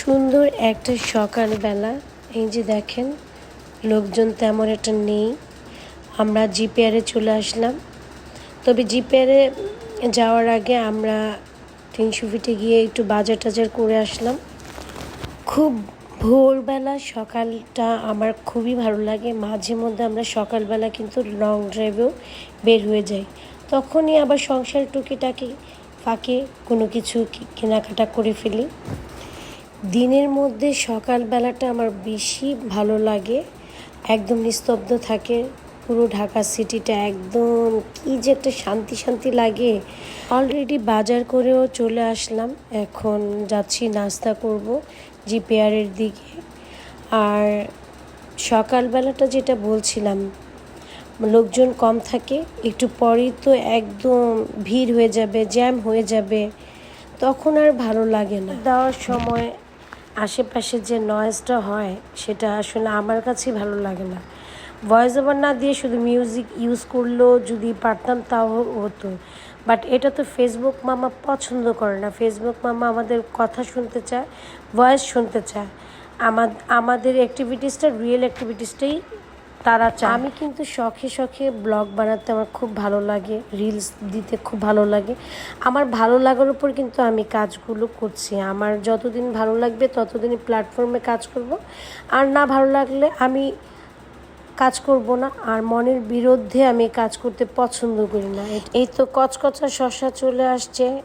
সুন্দর একটা সকালবেলা। এই যে দেখেন, লোকজন তেমন একটা নেই। আমরা জিপিআরে চলে আসলাম। তবে জিপিআরে যাওয়ার আগে আমরা তিনশো ফিটে গিয়ে একটু বাজার টাজার করে আসলাম। খুব ভোরবেলা সকালটা আমার খুবই ভালো লাগে। মাঝে মধ্যে আমরা সকালবেলা কিন্তু লং ড্রাইভেও বের হয়ে যাই। তখনই আবার সংসার টুকিটাকি ফাঁকে কোনো কিছু কেনাকাটা করে ফেলি। দিনের মধ্যে সকালবেলাটা আমার বেশি ভালো লাগে। একদম নিস্তব্ধ থাকে। পুরো ঢাকা সিটিটা একদম কি যে একটা শান্তি শান্তি লাগে। অলরেডি বাজার করেও চলে আসলাম। এখন যাচ্ছি নাস্তা করব জিপিআরের দিকে। আর সকালবেলাটা যেটা বলছিলাম, লোকজন কম থাকে, একটু পরেই তো একদম ভিড় হয়ে যাবে, জ্যাম হয়ে যাবে, তখন আর ভালো লাগে না। দেওয়ার সময় আশেপাশে যে নয়েজটা হয়, সেটা আসলে আমার কাছেই ভালো লাগে না। ভয়েস ওভার না দিয়ে শুধু মিউজিক ইউজ করলেও যদি পারতাম তাও হতো। বাট এটা তো ফেসবুক মামা পছন্দ করে না। ফেসবুক মামা আমাদের কথা শুনতে চায় ভয়েস শুনতে চায়। আমা- আমাদের অ্যাক্টিভিটিসটা রিয়েল অ্যাক্টিভিটিসটাই তারা চায়। আমি কিন্তু শখে শখে ব্লগ বানাতে আমার খুব ভালো লাগে রিলস দিতে খুব ভালো লাগে। আমার ভালো লাগার উপর কিন্তু আমি কাজগুলো করছি। আমার যতদিন ভালো লাগবে ততদিনই প্ল্যাটফর্মে কাজ করব। আর না ভালো লাগলে আমি কাজ করব না। আর মনের বিরুদ্ধে আমি কাজ করতে পছন্দ করি না। এই- তো কচকচা শশা চলে আসছে।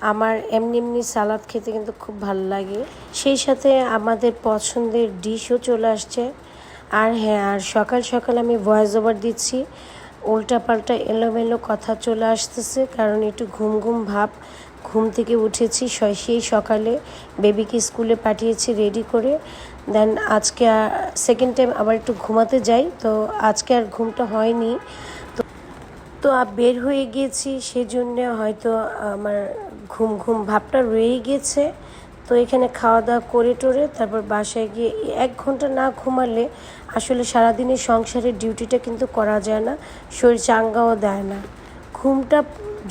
আমার এমনি এমনি সালাদ খেতে কিন্তু খুব ভালো লাগে। সেই সাথে আমাদের পছন্দের ডিশও চলে আসছে। আর হ্যাঁ আর সকাল সকাল আমি ভয়েস ওভার দিচ্ছি। উল্টাপাল্টা এলোমেলো কথা চলে আসতেছে, কারণ একটু ঘুম ঘুম ভাব। ঘুম থেকে উঠেছি সেই সকালে বেবিকে স্কুলে পাঠিয়েছি রেডি করে। দেন আজকে সেকেন্ড টাইম আবার একটু ঘুমাতে যাই, তো আজকে আর ঘুমটা হয়নি। তো বের হয়ে গিয়েছি, সেজন্য হয়তো আমার ঘুম ঘুম ভাবটা রয়েই গিয়েছে। তো এখানে খাওয়া দাওয়া করে টোরে তারপর বাসায় গিয়ে এক ঘণ্টা না ঘুমালে আসলে সারাদিনের সংসারের ডিউটিটা কিন্তু করা যায় না, শরীর চাঙ্গাও দেয় না। ঘুমটা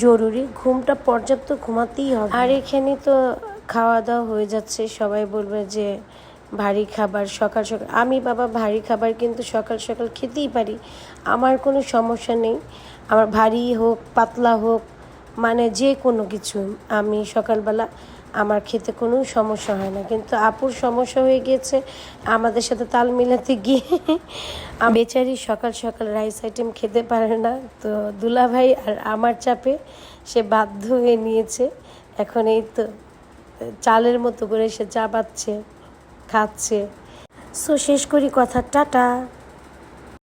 জরুরি, ঘুমটা পর্যাপ্ত ঘুমাতেই হবে। আর এখানে তো খাওয়া দাওয়া হয়ে যাচ্ছে, সবাই বলবে যে ভারী খাবার, সকাল সকাল, আমি বাবা ভারী খাবার কিন্তু সকাল সকাল খেতেই পারি, আমার কোনো সমস্যা নেই। আমার ভারী হোক, পাতলা হোক মানে যে কোনো কিছু, আমি সকালবেলা আমার খেতে কোনো সমস্যা হয় না। কিন্তু আপুর সমস্যা হয়ে গিয়েছে, আমাদের সাথে তাল মিলাতে গিয়ে বেচারি সকাল সকাল রাইস আইটেম খেতে পারে না। তো দুলাভাই আর আমার চাপে সে বাধ্য হয়ে নিয়েছে। এখন এই তো, চালের মতো করে সে চাবাচ্ছে, খাচ্ছে। সো শেষ করি কথা টাটা।